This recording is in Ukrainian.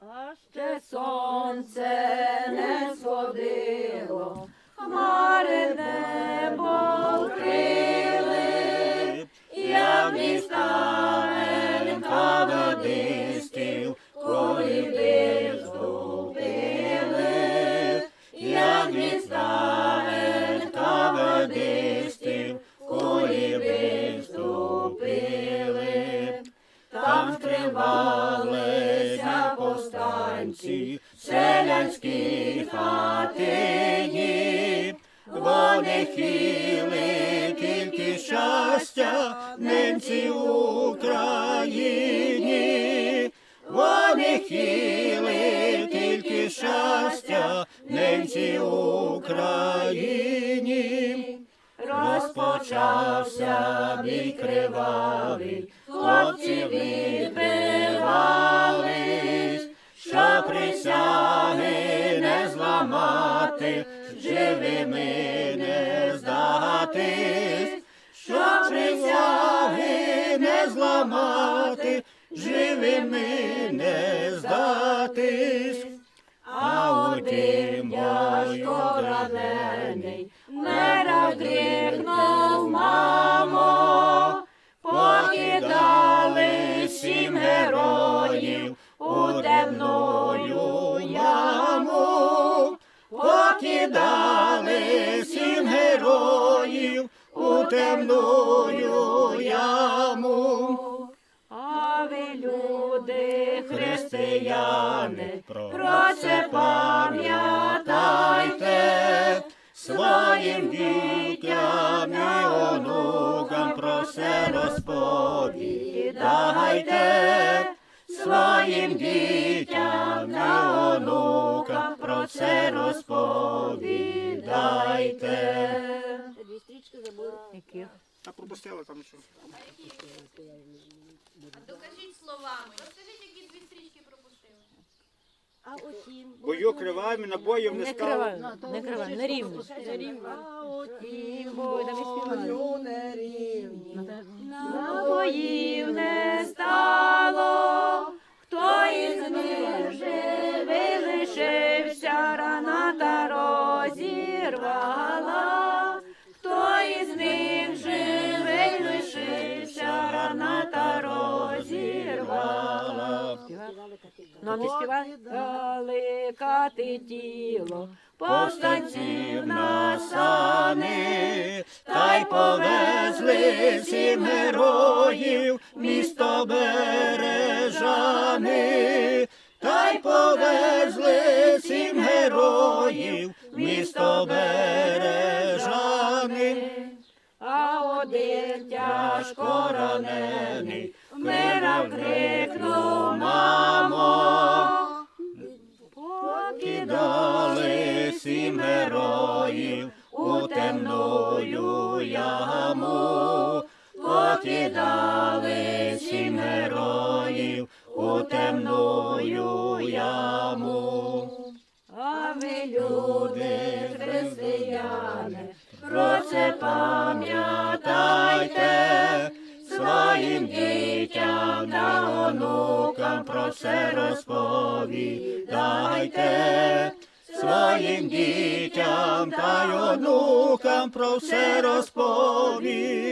А ще сонце Повстанці, селянські хатині, вони хіли тільки щастя, ненці Україні, вони хіли тільки щастя, ненці Україні. Розпочався бій кривавий, зламати, живими не здатись, що присяги не зламати, живими не здатись. А у тим важко ранений, не роздрігнув, покидали сім героїв у темною яму. А ви, люди, християни, про це пам'ятайте, своїм дітям і онукам про це розповідайте, своїм дітям це розповідайте. Дві стрічки забули. Яких? Та пропустили там що. А Докажіть словами. Розкажіть, які дві стрічки пропустили. А отім. Бою криваві, набоїв не Не стало. криваємо, не криваємо, не рівно. А отім. Співають. не рівні. Набоїв не розірвала, хто із них живий лишився, рана та розірвала. Не співали? Кати тіло, повстанців на сани, та й повезли сім героїв, місто бережани, та й повезли сім героїв, місто бережани. Крикнув, мамо, покидали сім героїв у темною яму, покидали сім героїв у темною онукам про це розповідайте, своїм дітям та й онукам про все розповідайте.